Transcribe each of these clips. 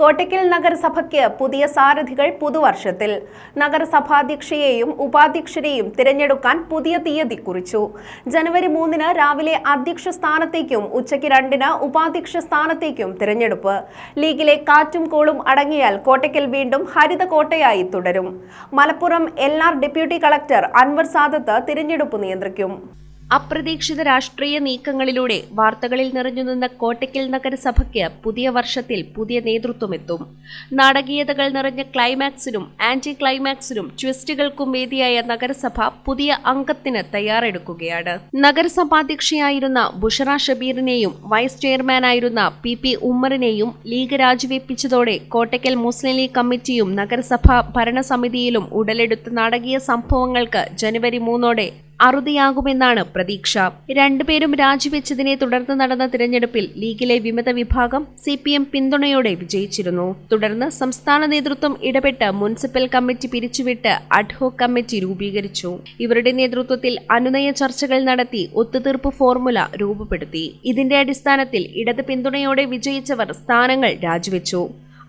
കോട്ടയ്ക്കൽ നഗരസഭയ്ക്ക് പുതിയ സാരഥികൾ പുതുവർഷത്തിൽ. നഗരസഭാധ്യക്ഷയെയും ഉപാധ്യക്ഷരെയും തിരഞ്ഞെടുക്കാൻ പുതിയ തീയതി കുറിച്ചു. ജനുവരി മൂന്നിന് രാവിലെ അധ്യക്ഷ സ്ഥാനത്തേക്കും ഉച്ചയ്ക്ക് രണ്ടിന് ഉപാധ്യക്ഷ സ്ഥാനത്തേക്കും തിരഞ്ഞെടുപ്പ്. ലീഗിലെ കാറ്റും കോളും അടങ്ങിയാൽ കോട്ടയ്ക്കൽ വീണ്ടും ഹരിത കോട്ടയായി തുടരും. Malappuram L deputy collector Anwar Sadath തിരഞ്ഞെടുപ്പ് നിയന്ത്രിക്കും. അപ്രതീക്ഷിത രാഷ്ട്രീയ നീക്കങ്ങളിലൂടെ വാർത്തകളിൽ നിറഞ്ഞുനിന്ന കോട്ടയ്ക്കൽ നഗരസഭയ്ക്ക് പുതിയ വർഷത്തിൽ പുതിയ നേതൃത്വമെത്തും. നാടകീയതകൾ നിറഞ്ഞ ക്ലൈമാക്സിനും ആന്റി ക്ലൈമാക്സിനും ട്വിസ്റ്റുകൾക്കും വേദിയായ നഗരസഭ പുതിയ അംഗത്തിന് തയ്യാറെടുക്കുകയാണ്. നഗരസഭാധ്യക്ഷയായിരുന്ന ബുഷറ ഷബീറിനെയും വൈസ് ചെയർമാനായിരുന്ന പി പി ഉമ്മറിനെയും ലീഗ് രാജിവെപ്പിച്ചതോടെ കോട്ടയ്ക്കൽ മുസ്ലിം ലീഗ് കമ്മിറ്റിയും നഗരസഭാ ഭരണസമിതിയിലും ഉടലെടുത്ത നാടകീയ സംഭവങ്ങൾക്ക് ജനുവരി മൂന്നോടെ അറുതിയാകുമെന്നാണ് പ്രതീക്ഷ. രണ്ടുപേരും രാജിവെച്ചതിനെ തുടർന്ന് നടന്ന തിരഞ്ഞെടുപ്പിൽ ലീഗിലെ വിമത വിഭാഗം സി പി എം പിന്തുണയോടെ വിജയിച്ചിരുന്നു. തുടർന്ന് സംസ്ഥാന നേതൃത്വം ഇടപെട്ട് മുനിസിപ്പൽ കമ്മിറ്റി പിരിച്ചുവിട്ട് അഡ്ഹോക് കമ്മിറ്റി രൂപീകരിച്ചു. ഇവരുടെ നേതൃത്വത്തിൽ അനുനയ ചർച്ചകൾ നടത്തി ഒത്തുതീർപ്പ് ഫോർമുല രൂപപ്പെടുത്തി. ഇതിന്റെ അടിസ്ഥാനത്തിൽ ഇടത് പിന്തുണയോടെ വിജയിച്ചവർ സ്ഥാനങ്ങൾ രാജിവെച്ചു.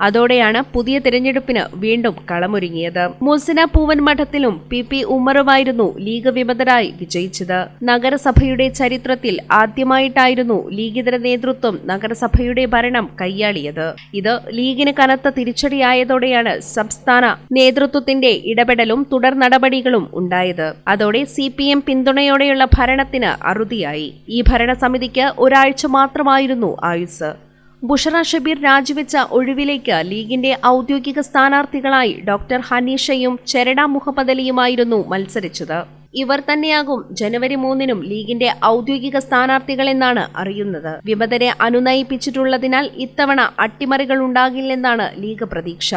അതോടെയാണ് പുതിയ തിരഞ്ഞെടുപ്പിന് വീണ്ടും കളമൊരുങ്ങിയത്. മുസിന പൂവൻ മഠത്തിലും പി പി ഉമ്മറുമായിരുന്നു ലീഗ് വിമതരായി വിജയിച്ചത്. നഗരസഭയുടെ ചരിത്രത്തിൽ ആദ്യമായിട്ടായിരുന്നു ലീഗിതര നേതൃത്വം നഗരസഭയുടെ ഭരണം കൈയാളിയത്. ഇത് ലീഗിന് കനത്ത തിരിച്ചടിയായതോടെയാണ് സംസ്ഥാന നേതൃത്വത്തിന്റെ ഇടപെടലും തുടർ നടപടികളും ഉണ്ടായത്. അതോടെ സി പി എം പിന്തുണയോടെയുള്ള ഭരണത്തിന് അറുതിയായി. ഈ ഭരണസമിതിക്ക് ഒരാഴ്ച മാത്രമായിരുന്നു ആയുസ് ബുഷറ ഷബീർ രാജിവെച്ച ഒഴിവിലേക്ക് ലീഗിന്റെ ഔദ്യോഗിക സ്ഥാനാർത്ഥികളായി ഡോക്ടർ ഹനീഷയും ചെരട മുഹമ്മദ് അലിയുമായിരുന്നു മത്സരിച്ചത്. ഇവർ തന്നെയാകും ജനുവരി മൂന്നിനും ലീഗിന്റെ ഔദ്യോഗിക സ്ഥാനാർത്ഥികളെന്നാണ് അറിയുന്നത്. വിമതരെ അനുനയിപ്പിച്ചിട്ടുള്ളതിനാൽ ഇത്തവണ അട്ടിമറികൾ ഉണ്ടാകില്ലെന്നാണ് ലീഗ് പ്രതീക്ഷ.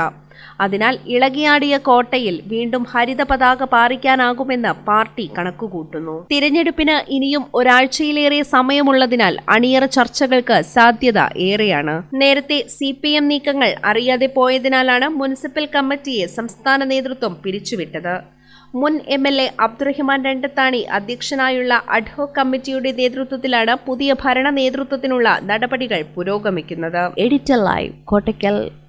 അതിനാൽ ഇളകിയാടിയ കോട്ടയിൽ വീണ്ടും ഹരിത പതാക പാറിക്കാനാകുമെന്ന് പാർട്ടി കണക്കുകൂട്ടുന്നു. തിരഞ്ഞെടുപ്പിന് ഇനിയും ഒരാഴ്ചയിലേറെ സമയമുള്ളതിനാൽ അണിയറ ചർച്ചകൾക്ക് സാധ്യത ഏറെയാണ്. നേരത്തെ സി പി എം നീക്കങ്ങൾ അറിയാതെ പോയതിനാലാണ് മുനിസിപ്പൽ കമ്മിറ്റിയെ സംസ്ഥാന നേതൃത്വം പിരിച്ചുവിട്ടത്. മുൻ M L A Abdurahiman Randathani അധ്യക്ഷനായുള്ള ad hoc കമ്മിറ്റിയുടെ നേതൃത്വത്തിലാണ് പുതിയ ഭരണ നേതൃത്വത്തിനുള്ള നടപടികൾ പുരോഗമിക്കുന്നത്. Editor live Kottakkal